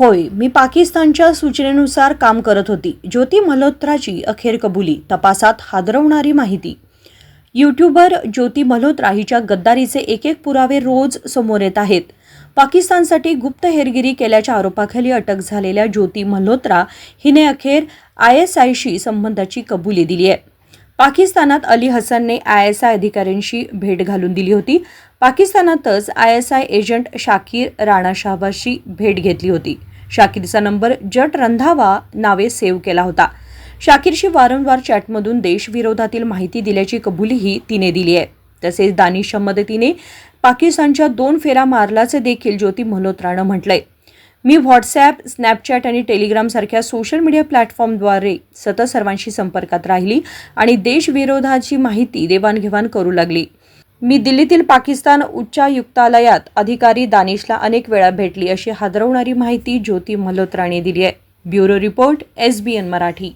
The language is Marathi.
होय मी पाकिस्तानच्या सूचनेनुसार काम करत होती. ज्योती मल्होत्राची अखेर कबुली तपासात हादरवणारी माहिती. यूट्यूबर ज्योती मल्होत्रा हिच्या गद्दारीचे एक एक पुरावे रोज समोर येत आहेत. पाकिस्तानसाठी गुप्त हेरगिरी केल्याच्या आरोपाखाली अटक झालेल्या ज्योती मल्होत्रा हिने अखेर आय एस आयशी संबंधाची कबुली दिली आहे. पाकिस्तानात अली हसनने आय एस आय अधिकाऱ्यांशी भेट घालून दिली होती. पाकिस्तानातच I S I agent Shakir Rana शाहबाशी भेट घेतली होती. शाकीरचा नंबर जट रंधावा नावे सेव्ह केला होता. शाकीरशी वारंवार चॅटमधून देशविरोधातील माहिती दिल्याची कबुलीही तिने दिली आहे. तसेच दानिशच्या मदतीने पाकिस्तानच्या दोन फेरा मारल्याचे देखील ज्योती मल्होत्रानं म्हटलंय. मी व्हॉट्सॲप स्नॅपचॅट आणि टेलिग्रामसारख्या सोशल मीडिया प्लॅटफॉर्मद्वारे सतत सर्वांशी संपर्कात राहिली आणि देशविरोधाची माहिती देवाणघेवाण करू लागली. मी दिल्लीतील पाकिस्तान उच्चायुक्तालयात अधिकारी दानिशला अनेक वेळा भेटली अशी हादरवणारी माहिती ज्योती मल्होत्राने दिली आहे. Bureau report S B N Marathi.